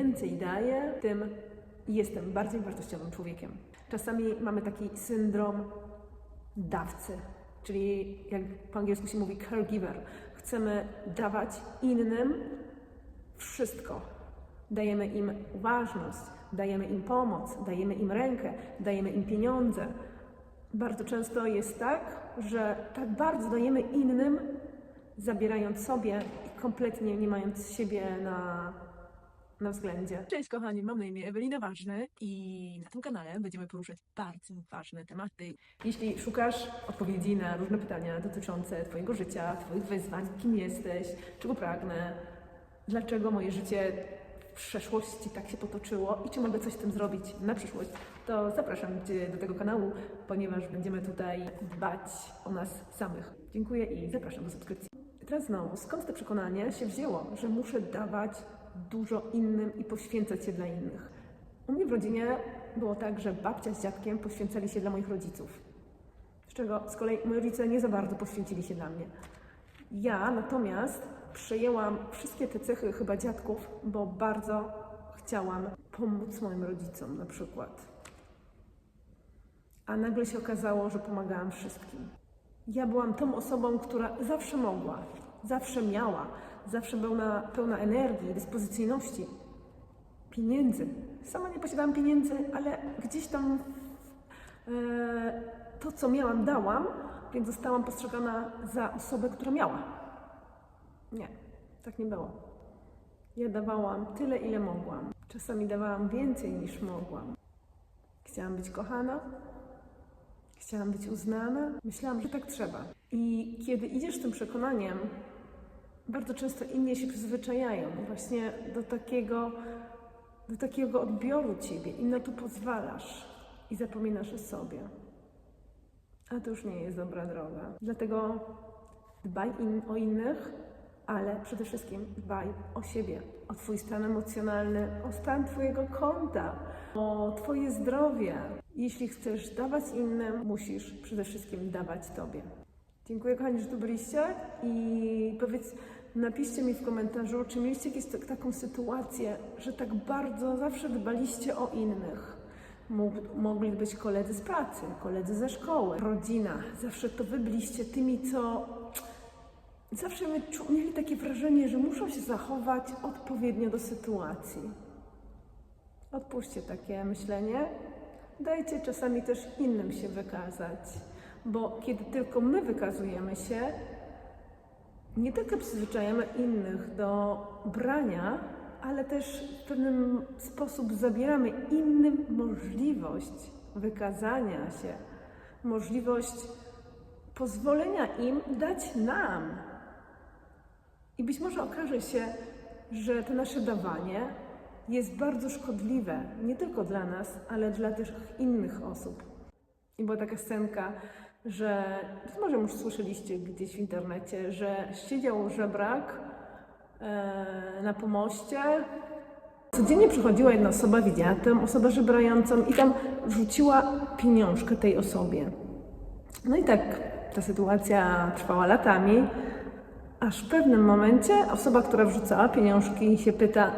więcej daję, tym jestem bardziej wartościowym człowiekiem. Czasami mamy taki syndrom dawcy, czyli jak po angielsku się mówi caregiver. Chcemy dawać innym wszystko. Dajemy im uważność, dajemy im pomoc, dajemy im rękę, dajemy im pieniądze. Bardzo często jest tak, że tak bardzo dajemy innym, zabierając sobie i kompletnie nie mając siebie na, na względzie. Cześć kochani, mam na imię Ewelina Ważny i na tym kanale będziemy poruszać bardzo ważne tematy. Jeśli szukasz odpowiedzi na różne pytania dotyczące Twojego życia, Twoich wyzwań, kim jesteś, czego pragnę, dlaczego moje życie w przeszłości tak się potoczyło i czy mogę coś z tym zrobić na przyszłość, to zapraszam Cię do tego kanału, ponieważ będziemy tutaj dbać o nas samych. Dziękuję i zapraszam do subskrypcji. Teraz znowu, skąd to przekonanie się wzięło, że muszę dawać dużo innym i poświęcać się dla innych? U mnie w rodzinie było tak, że babcia z dziadkiem poświęcali się dla moich rodziców. Z czego z kolei moi rodzice nie za bardzo poświęcili się dla mnie. Ja natomiast przejęłam wszystkie te cechy chyba dziadków, bo bardzo chciałam pomóc moim rodzicom na przykład. A nagle się okazało, że pomagałam wszystkim. Ja byłam tą osobą, która zawsze mogła, zawsze miała, zawsze pełna, pełna energii, dyspozycyjności, pieniędzy. Sama nie posiadałam pieniędzy, ale gdzieś tam e, to, co miałam, dałam, więc zostałam postrzegana za osobę, która miała. Nie, tak nie było. Ja dawałam tyle, ile mogłam. Czasami dawałam więcej niż mogłam. Chciałam być kochana, chciałam być uznana. Myślałam, że tak trzeba. I kiedy idziesz tym przekonaniem, bardzo często inni się przyzwyczajają właśnie do takiego, do takiego odbioru ciebie i na to pozwalasz i zapominasz o sobie. A to już nie jest dobra droga. Dlatego dbaj in, o innych, ale przede wszystkim dbaj o siebie, o Twój stan emocjonalny, o stan Twojego konta, o Twoje zdrowie. Jeśli chcesz dawać innym, musisz przede wszystkim dawać Tobie. Dziękuję kochani, że tu byliście i powiedz, napiszcie mi w komentarzu, czy mieliście tak- taką sytuację, że tak bardzo zawsze dbaliście o innych. Mogli być koledzy z pracy, koledzy ze szkoły, rodzina. Zawsze to wy byliście tymi, co zawsze my mieli takie wrażenie, że muszą się zachować odpowiednio do sytuacji. Odpuśćcie takie myślenie. Dajcie czasami też innym się wykazać, bo kiedy tylko my wykazujemy się, nie tylko przyzwyczajamy innych do brania, ale też w pewien sposób zabieramy innym możliwość wykazania się, możliwość pozwolenia im dać nam. I być może okaże się, że to nasze dawanie jest bardzo szkodliwe nie tylko dla nas, ale dla też innych osób. I była taka scenka, że być może już słyszeliście gdzieś w internecie, że siedział żebrak e, na pomoście. Codziennie przychodziła jedna osoba, widziała tę osobę żebrającą i tam wrzuciła pieniążkę tej osobie. No i tak ta sytuacja trwała latami, aż w pewnym momencie osoba, która wrzucała pieniążki, się pyta: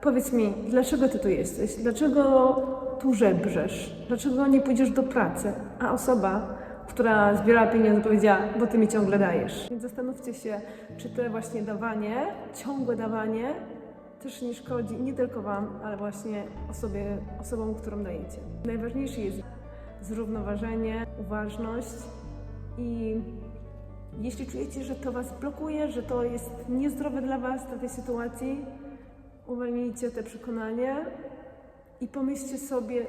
Powiedz mi, dlaczego ty tu jesteś? Dlaczego tu żebrzesz? Dlaczego nie pójdziesz do pracy? A osoba, która zbierała pieniądze, powiedziała: Bo ty mi ciągle dajesz. Więc zastanówcie się, czy to właśnie dawanie, ciągłe dawanie, też nie szkodzi nie tylko Wam, ale właśnie osobie, osobom, którym dajecie. Najważniejsze jest zrównoważenie, uważność i jeśli czujecie, że to Was blokuje, że to jest niezdrowe dla Was w tej sytuacji, uwolnijcie te przekonanie i pomyślcie sobie,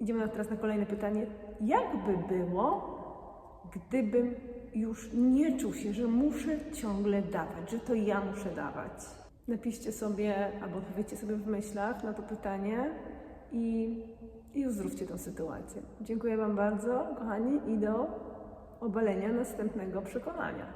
idziemy teraz na kolejne pytanie, jak by było, gdybym już nie czuł się, że muszę ciągle dawać, że to ja muszę dawać. Napiszcie sobie albo odpowiedzcie sobie w myślach na to pytanie i, i tę sytuację. Dziękuję Wam bardzo, kochani, i do obalenia następnego przekonania.